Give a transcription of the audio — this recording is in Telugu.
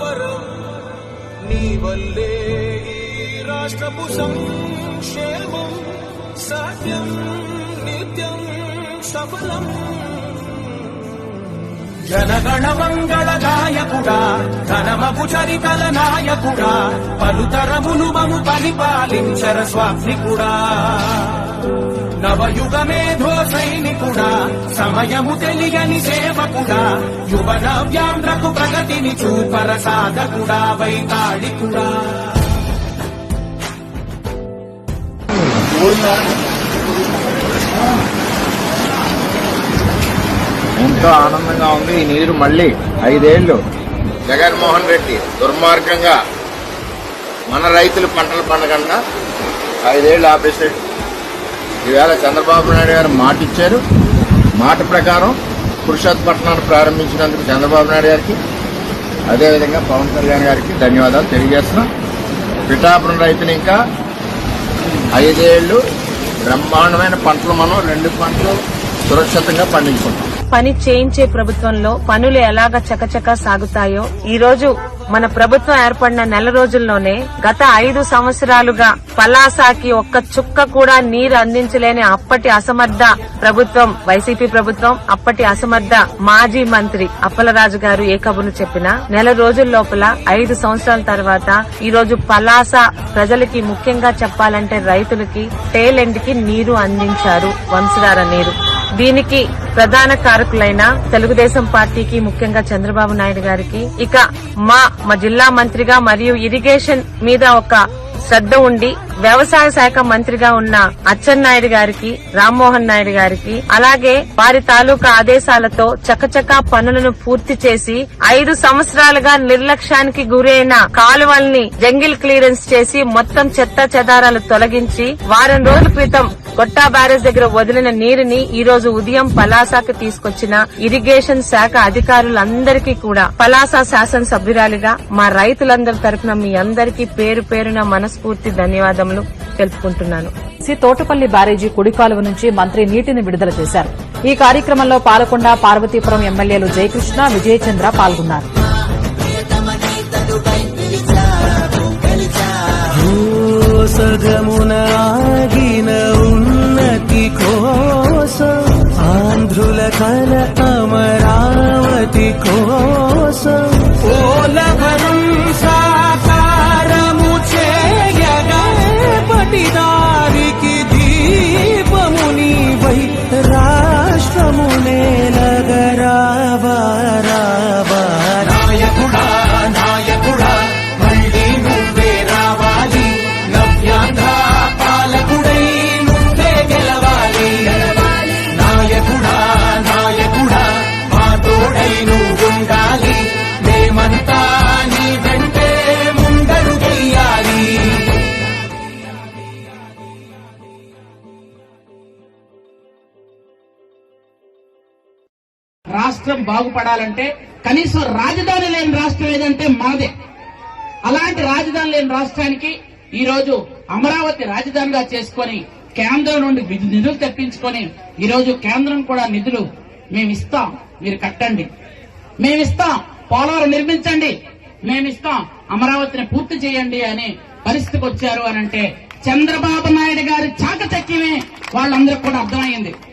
వరం నీ వల్లే ఈ రాష్ట్రపు సంక్షేమం సాధ్యం నిత్యం సఫలం. జనగణ మంగళ గాయకుడా ఘనమపు చరితల నాయకుడా పలుతరములు మము పరిపాలించర స్వామికుడా నవయుగ మేధో సైనికుడా సమయము తెలియని సేవకుడా యువ నవ్యాంధ్రకు ప్రగతిని చూపర సాధకుడా వైతాళికుడా. ఎంతో ఆనందంగా ఉంది ఈ నీరు మళ్ళీ ఐదేళ్ళు జగన్మోహన్ రెడ్డి దుర్మార్గంగా మన రైతులు పంటలు పండకుండా ఐదేళ్ళు ఆపేశాడు ఈవేళ చంద్రబాబు నాయుడు గారు మాట ఇచ్చారు. మాట ప్రకారం పురుషోత్పట్నాన్ని ప్రారంభించినందుకు చంద్రబాబు నాయుడు గారికి అదేవిధంగా పవన్ కళ్యాణ్ గారికి ధన్యవాదాలు తెలియజేస్తున్నాం. పిఠాపురం రైతులు ఇంకా ఐదేళ్ళు బ్రహ్మాండమైన పంటలు మనం రెండు పంటలు సురక్షితంగా పండించుకుంటాం. పని చేయించే ప్రభుత్వంలో పనులు ఎలాగ చకచక సాగుతాయో ఈ రోజు మన ప్రభుత్వం ఏర్పడిన నెల రోజుల్లోనే గత ఐదు సంవత్సరాలుగా పలాసాకి ఒక్క చుక్క కూడా నీరు అందించలేని అప్పటి అసమర్థ ప్రభుత్వం వైసీపీ ప్రభుత్వం అప్పటి అసమర్థ మాజీ మంత్రి అప్పలరాజు గారు ఏ కబుర్లు చెప్పినా నెల రోజుల లోపల ఐదు సంవత్సరాల తర్వాత ఈ రోజు పలాస ప్రజలకి ముఖ్యంగా చెప్పాలంటే రైతులకి టేల్ ఎండ్కి నీరు అందించారు వంశధార నీరు. దీనికి ప్రధాన కారకులైన తెలుగుదేశం పార్టీకి ముఖ్యంగా చంద్రబాబు నాయుడు గారికి ఇక మా మా జిల్లా మంత్రిగా మరియు ఇరిగేషన్ మీద ఒక శ్రద్ధ ఉండి వ్యవసాయ శాఖ మంత్రిగా ఉన్న అచ్చెన్నాయుడు గారికి రామ్మోహన్ నాయుడు గారికి అలాగే వారి తాలూకా ఆదేశాలతో చకచకా పనులను పూర్తి చేసి ఐదు సంవత్సరాలుగా నిర్లక్ష్యానికి గురైన కాలువల్ని జంగిల్ క్లియరెన్స్ చేసి మొత్తం చెత్త చెదారాలు తొలగించి వారం రోజుల క్రితం కొట్టా బ్యారేజ్ దగ్గర వదిలిన నీరుని ఈ రోజు ఉదయం పలాసాకు తీసుకొచ్చిన ఇరిగేషన్ శాఖ అధికారులందరికీ కూడా పలాస శాసన సభ్యురాలిగా మా రైతులందరి తరపున మీ అందరికీ పేరు పేరున మనస్ఫూర్తి ధన్యవాదములు తెలుపుకుంటున్నాను. శ్రీ తోటపల్లి బ్యారేజీ కుడికాలువ నుంచి మంత్రి నీటిని విడుదల చేశారు. ఈ కార్యక్రమంలో పాలకొండ పార్వతీపురం ఎమ్మెల్యేలు జయకృష్ణ విజయచంద్ర పాల్గొన్నారు. అమరావతి కోసం. ఓలభరం సాకారము చేయగా పటిదారికి దీపము నీవై రాష్ట్రము నేలగరావా రాష్ట్రం బాగుపడాలంటే కనీసం రాజధాని లేని రాష్ట్రం ఏదంటే మాదే. అలాంటి రాజధాని లేని రాష్ట్రానికి ఈరోజు అమరావతి రాజధానిగా చేసుకొని కేంద్రం నుండి నిధులు తెప్పించుకొని ఈరోజు కేంద్రం కూడా నిధులు మేమిస్తాం. మీరు కట్టండి. మేమిస్తాం. పోలవరం నిర్మించండి. మేమిస్తాం. అమరావతిని పూర్తి చేయండి అని పరిస్థితికి వచ్చారు అని అంటే చంద్రబాబు నాయుడు గారి చాకచక్యమే వాళ్ళందరికీ కూడా అర్థమైంది.